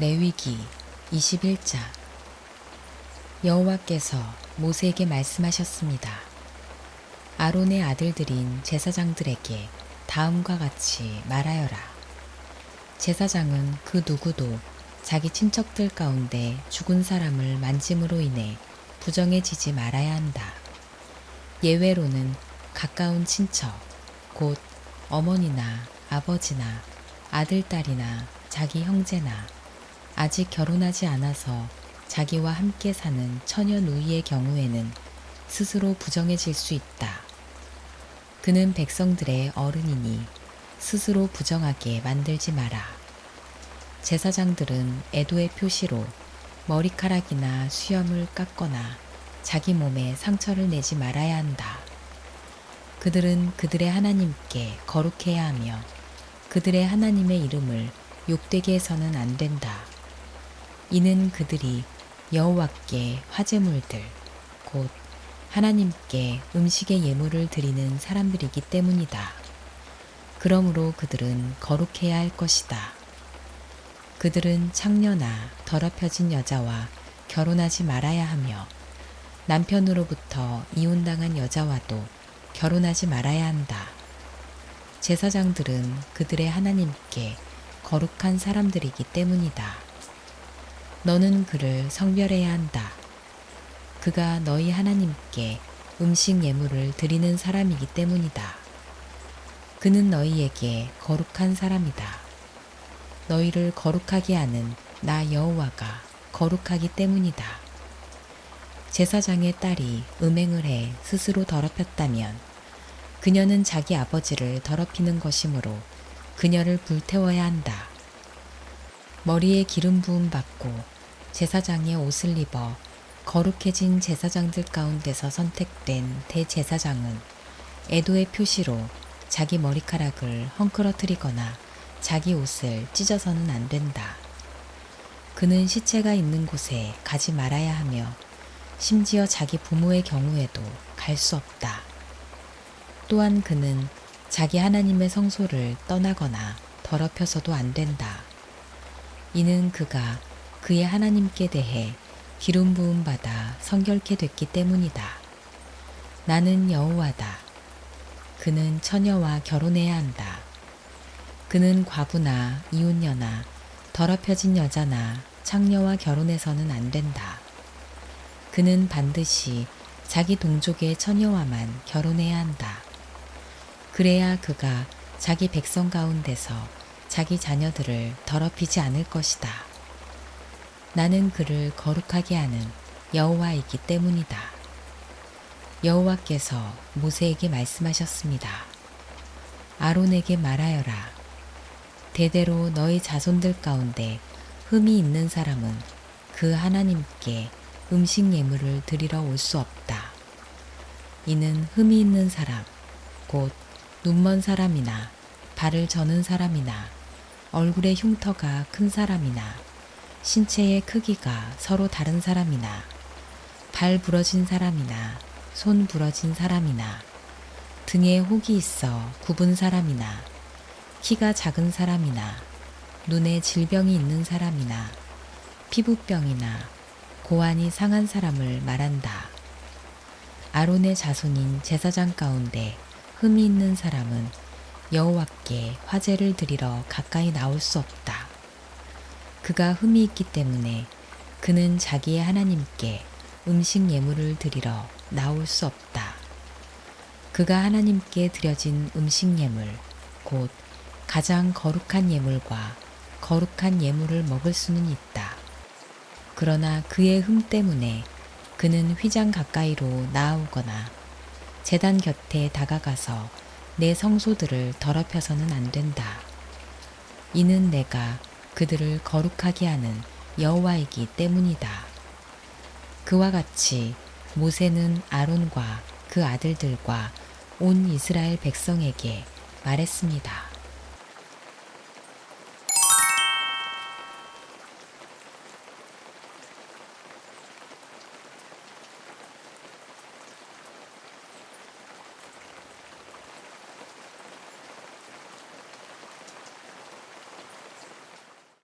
레위기 21장 여호와께서 모세에게 말씀하셨습니다. 아론의 아들들인 제사장들에게 다음과 같이 말하여라. 제사장은 그 누구도 자기 친척들 가운데 죽은 사람을 만짐으로 인해 부정해지지 말아야 한다. 예외로는 가까운 친척, 곧 어머니나 아버지나 아들, 딸이나 자기 형제나 아직 결혼하지 않아서 자기와 함께 사는 처녀 누이의 경우에는 스스로 부정해질 수 있다. 그는 백성들의 어른이니 스스로 부정하게 만들지 마라. 제사장들은 애도의 표시로 머리카락이나 수염을 깎거나 자기 몸에 상처를 내지 말아야 한다. 그들은 그들의 하나님께 거룩해야 하며 그들의 하나님의 이름을 욕되게 해서는 안 된다. 이는 그들이 여호와께 화제물들 곧 하나님께 음식의 예물을 드리는 사람들이기 때문이다. 그러므로 그들은 거룩해야 할 것이다. 그들은 창녀나 더럽혀진 여자와 결혼하지 말아야 하며 남편으로부터 이혼당한 여자와도 결혼하지 말아야 한다. 제사장들은 그들의 하나님께 거룩한 사람들이기 때문이다. 너는 그를 성별해야 한다. 그가 너희 하나님께 음식 예물을 드리는 사람이기 때문이다. 그는 너희에게 거룩한 사람이다. 너희를 거룩하게 하는 나 여호와가 거룩하기 때문이다. 제사장의 딸이 음행을 해 스스로 더럽혔다면 그녀는 자기 아버지를 더럽히는 것이므로 그녀를 불태워야 한다. 머리에 기름 부음 받고 제사장의 옷을 입어 거룩해진 제사장들 가운데서 선택된 대제사장은 애도의 표시로 자기 머리카락을 헝클어뜨리거나 자기 옷을 찢어서는 안 된다. 그는 시체가 있는 곳에 가지 말아야 하며 심지어 자기 부모의 경우에도 갈 수 없다. 또한 그는 자기 하나님의 성소를 떠나거나 더럽혀서도 안 된다. 이는 그가 그의 하나님께 대해 기름 부음 받아 성결케 됐기 때문이다. 나는 여호와다. 그는 처녀와 결혼해야 한다. 그는 과부나 이혼녀나 더럽혀진 여자나 창녀와 결혼해서는 안 된다. 그는 반드시 자기 동족의 처녀와만 결혼해야 한다. 그래야 그가 자기 백성 가운데서 자기 자녀들을 더럽히지 않을 것이다. 나는 그를 거룩하게 하는 여호와이기 때문이다. 여호와께서 모세에게 말씀하셨습니다. 아론에게 말하여라. 대대로 너희 자손들 가운데 흠이 있는 사람은 그 하나님께 음식 예물을 드리러 올 수 없다. 이는 흠이 있는 사람, 곧 눈먼 사람이나 발을 저는 사람이나 얼굴의 흉터가 큰 사람이나 신체의 크기가 서로 다른 사람이나 발 부러진 사람이나 손 부러진 사람이나 등에 혹이 있어 굽은 사람이나 키가 작은 사람이나 눈에 질병이 있는 사람이나 피부병이나 고환이 상한 사람을 말한다. 아론의 자손인 제사장 가운데 흠이 있는 사람은 여호와께 화제를 드리러 가까이 나올 수 없다. 그가 흠이 있기 때문에 그는 자기의 하나님께 음식 예물을 드리러 나올 수 없다. 그가 하나님께 드려진 음식 예물, 곧 가장 거룩한 예물과 거룩한 예물을 먹을 수는 있다. 그러나 그의 흠 때문에 그는 휘장 가까이로 나아오거나 재단 곁에 다가가서 내 성소들을 더럽혀서는 안 된다. 이는 내가 그들을 거룩하게 하는 여호와이기 때문이다. 그와 같이 모세는 아론과 그 아들들과 온 이스라엘 백성에게 말했습니다.